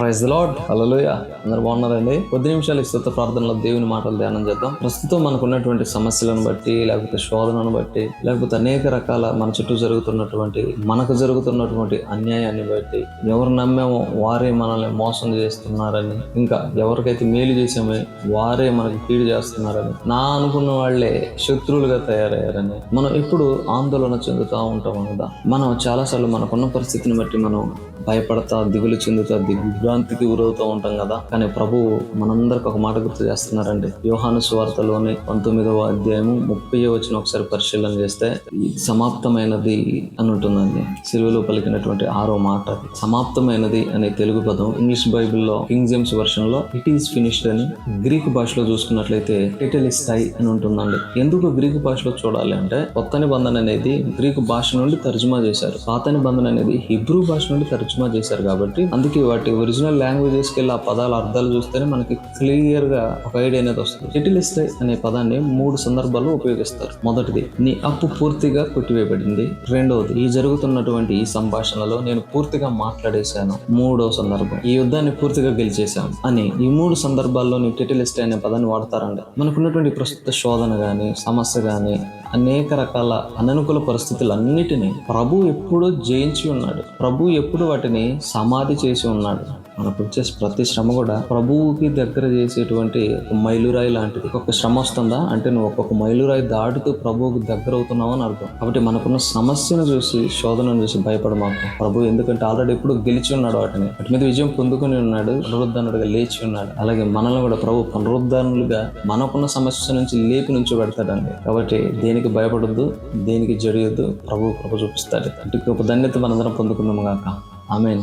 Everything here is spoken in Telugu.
ప్రైజ్ లాడ్ హల్లెలూయ అందరు బాగున్నారండి? కొద్ది నిమిషాలు ఈ ప్రార్థనలో దేవుని మాటలు ధ్యానం చేద్దాం. ప్రస్తుతం మనకు ఉన్నటువంటి సమస్యలను బట్టి లేకపోతే శోధనను బట్టి లేకపోతే అనేక రకాల మన చుట్టూ జరుగుతున్నటువంటి మనకు జరుగుతున్నటువంటి అన్యాయాన్ని బట్టి ఎవరు నమ్మేమో వారే మనల్ని మోసం చేస్తున్నారని ఇంకా ఎవరికైతే మేలు చేసామో వారే మనకి కీడు చేస్తున్నారని నా అనుకున్న వాళ్ళే శత్రువులుగా తయారయ్యారని మనం ఎప్పుడు ఆందోళన చెందుతూ ఉంటాం కదా మనం చాలాసార్లు మనకున్న పరిస్థితిని బట్టి మనం భయపడతా దిగులు చెందుతా దిగ్భ్రాంతికి గురవుతూ ఉంటాం కదా. కానీ ప్రభు మనందరికి ఒక మాట గుర్తు చేస్తున్నారండి. యోహాను స్వార్థలోని పంతొమ్మిదవ అధ్యాయము ముప్పై వచ్చిన ఒకసారి పరిశీలన చేస్తే సమాప్తమైనది అని ఉంటుందండి సిలువలో పలికినటువంటి ఆరో మాట సమాప్తమైనది అనే తెలుగు పదం ఇంగ్లీష్ బైబిల్లో కింగ్ జేమ్స్ వర్షన్లో ఇట్ ఈస్ ఫినిష్డ్ అని గ్రీక్ భాషలో చూసుకున్నట్లయితే టైటలిస్టై అని ఉంటుందండి. ఎందుకు గ్రీకు భాషలో చూడాలి అంటే కొత్త నిబంధన అనేది గ్రీకు భాష నుండి తర్జుమా చేశారు. పాత నిబంధన అనేది హిబ్రూ భాష నుండి తర్జుమా చేశారు కాబట్టి అందుకే వాటి ఒరిజినల్ లాంగ్వేజెస్కి వెళ్ళి ఆ పదాల అర్థాలు చూస్తేనే మనకి క్లియర్గా ఒక ఐడియా అనేది వస్తుంది. టైటిలిస్టై అనే పదాన్ని మూడు సందర్భాల్లో ఉపయోగిస్తారు. మొదటిది నీ అప్పు పూర్తిగా కొట్టివేయబడింది. రెండవది ఈ జరుగుతున్నటువంటి ఈ సంభాషణలో నేను పూర్తిగా మాట్లాడేశాను. మూడో సందర్భం ఈ యుద్ధాన్ని పూర్తిగా గెలిచేశాను అని ఈ మూడు సందర్భాల్లో నీ టెటిలిస్ట్ అనే పదాన్ని వాడతారండి. మనకున్నటువంటి ప్రస్తుత శోధన కానీ సమస్య కానీ అనేక రకాల అననుకూల పరిస్థితులన్నిటినీ ప్రభు ఎప్పుడూ జయించి ఉన్నాడు. ప్రభు ఎప్పుడు వాటిని సమాధి చేసి ఉన్నాడు. మనకు వచ్చే ప్రతి శ్రమ కూడా ప్రభువుకి దగ్గర చేసేటువంటి ఒక మైలురాయి లాంటిది. ఒక్కొక్క శ్రమ వస్తుందా? అంటే నువ్వు ఒక్కొక్క మైలురాయి దాటుతూ ప్రభువుకి దగ్గర అవుతున్నావు అని అర్థం. కాబట్టి మనకున్న సమస్యను చూసి శోధనను చూసి భయపడమాకు. ప్రభు ఎందుకంటే ఆల్రెడీ ఎప్పుడు గెలిచి ఉన్నాడు వాటిని. వాటి మీద విజయం పొందుకుని ఉన్నాడు. పునరుద్ధరణుడిగా లేచి ఉన్నాడు. అలాగే మనల్ని కూడా ప్రభు పునరుద్ధరణలుగా మనకున్న సమస్య నుంచి లేపి నుంచి పెడతాడండి కాబట్టి దేని దేనికి భయపడొద్దు దేనికి జడియొద్దు ప్రభు ప్రభు చూపిస్తాడు. ఇటు గొప్ప ధన్యత మనందరం పొందుకున్నాము కాక ఆమెన్.